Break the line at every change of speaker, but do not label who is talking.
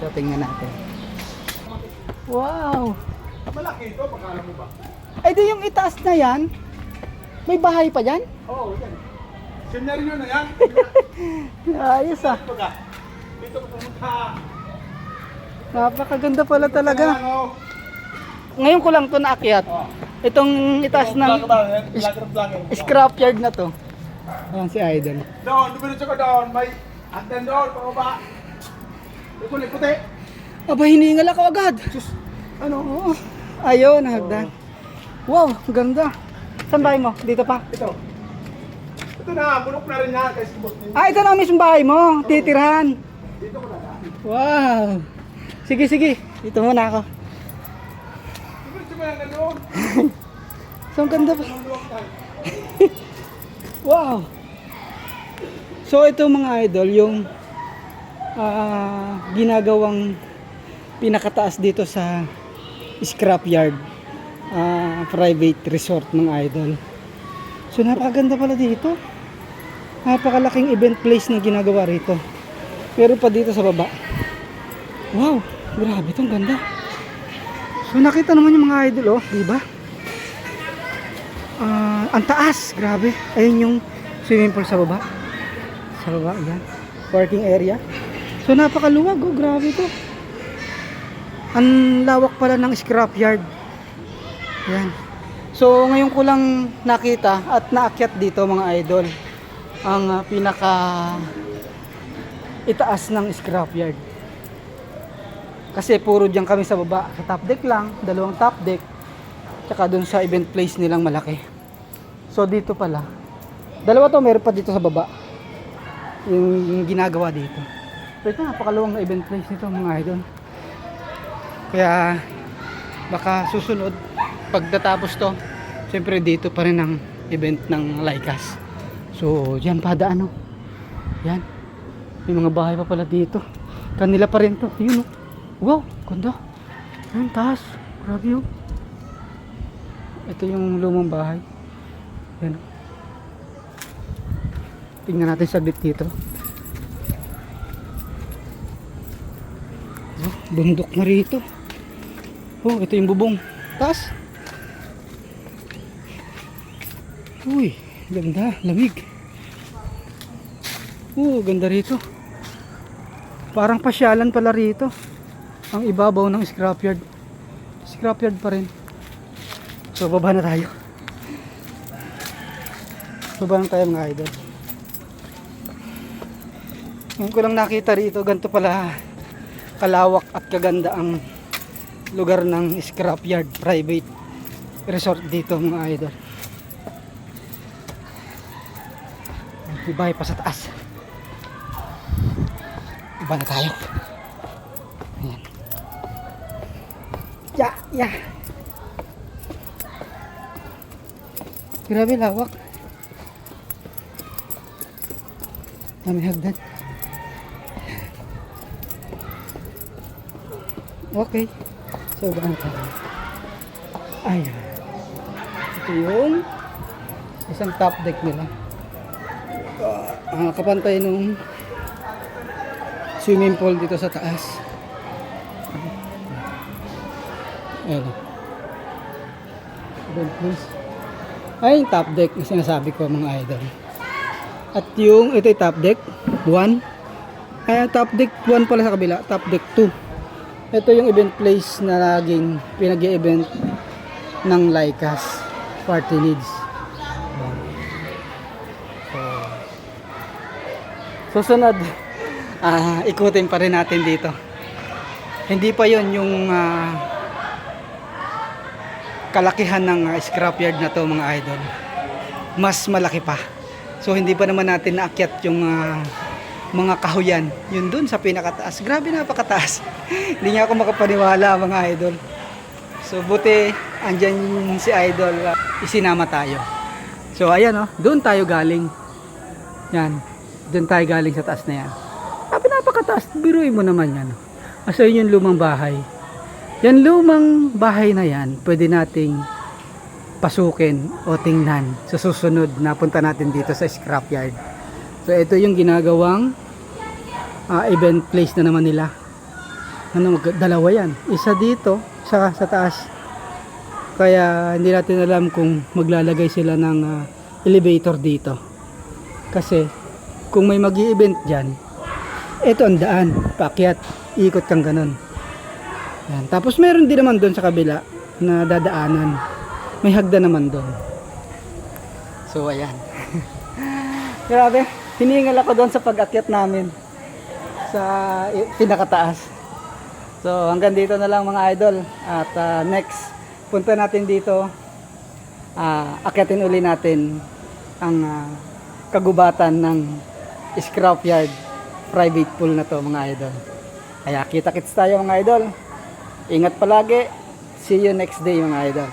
So tingnan natin. Wow!
Malaki ito, pagkala mo ba?
Ay di yung itaas na yan. May bahay pa dyan?
Oo, oh, yan. Senaryo na yan.
Ayos ah.
Baga, dito ko pumunta.
Napakaganda pala talaga.
Ano?
Ngayon ko lang to naakyat.
Oh.
Itong itaas ng scrapyard na to. Ayan si Idol.
Doon, dumiretso ka doon. May hagdan doon, pababa. Na puti.
Aba, hiningal ako agad.
Sus, ano?
Oo. Ayun, hagdan. Wow, ganda. Saan bahay mo? Dito pa?
Ito. Ito na, bulok na rin yan. Kasi boss niya.
Ah, ito na ang mismong bahay mo. Titirhan.
Dito ko na daan.
Wow. Sige, sige. Dito muna ako.
Dumiretso ka na doon.
So, ang ganda pa. Wow. So, ito mga idol, yung ah, ginagawang pinakataas dito sa scrapyard ah, private resort mga idol. So, napakaganda pala dito. Napakalaking event place na ginagawa rito. Pero pa dito sa baba. Wow, grabe itong ganda. So, nakita naman yung mga idol, oh, di ba? Ah, ang taas, grabe. Ayun yung swimming pool sa baba. Sa baba, yan. Parking area. So napakaluwag, oh, grabe to. Ang lawak pala ng scrapyard. Yan. So ngayon ko lang nakita at naakyat dito mga idol ang ah, pinaka itaas ng scrapyard. Kasi puro diyan kami sa baba, sa top deck lang, dalawang top deck. Tsaka dun sa event place nilang malaki. So dito pala. Dalawa to, meron pa dito sa baba. Yung ginagawa dito. So ito, napakaluwang na event place nito mga idol. Kaya baka susunod, pagtatapos to, siyempre dito pa rin ang event ng Laikas. So, yan pa daan, oh. Yan. May mga bahay pa pala dito. Kanila pa rin to. Yun, oh. Wow, ganda. Yan, taas. Grabe, oh. Ito yung lumang bahay. Yan. Tingnan natin saglit dito. Oh, bundok na rito. Oh, ito yung bubong. Taas. Uy, ganda, lamig. Oh, ganda rito. Parang pasyalan pala rito. Ang ibabaw ng scrapyard. Scrapyard pa rin. So baba na tayo. Baba na tayo mga idol. Ngayon ko lang nakita rito, ganito pala kalawak at kaganda ang lugar ng scrapyard private resort dito mga idol. Ibay pa sa taas. Iba na tayo. Ayan. Ya, ya. Grabe lawak. Dami hagdan. Okay. So, baan tayo? Ayan. Ito yung isang top deck nila. Ah, kapantay nung swimming pool dito sa taas. Ayan. Ayan, please. Ay, yung top deck na sinasabi ko mga idol. At yung, ito yung top deck, 1. Ay, top deck 1 pala sa kabila, top deck 2. Ito yung event place na laging pinag-event ng Laikas Party Needs. So, susunod, ah ikutin pa rin natin dito. Hindi pa yon yung ah, kalakihan ng ah, scrapyard na to mga idol. Mas malaki pa. So hindi pa naman natin naakyat yung ah, mga kahuyan. Yun dun sa pinakataas. Grabe napakataas. hindi nga ako makapaniwala mga idol. So buti andyan si idol isinama tayo. So ayan oh, doon tayo galing. Yan. Doon tayo galing sa taas na yan. Sabi napakataas. Biruin mo naman yan. Asa yun yung lumang bahay. Yan lumang bahay na yan, pwede nating pasukin o tingnan sa susunod na punta natin dito sa scrapyard. So ito yung ginagawang ah, event place na naman nila. ano, dalawa yan. Isa dito, sa sa taas. Kaya hindi natin alam kung maglalagay sila ng ah, elevator dito. Kasi kung may mag event dyan, ito ang daan, paakyat, ikot kang ganun. Yan. Tapos meron din naman doon sa kabila na dadaanan. May hagda naman doon. So ayan. Grabe, hiningal ako doon sa pag-akyat namin sa pinakataas. So hanggang dito na lang mga idol. At ah, next, punta natin dito. ah akyatin uli natin ang ah, kagubatan ng scrapyard private pool na to mga idol. Kaya kita-kits tayo mga idol. Ingat palagi. See you next day mga idol.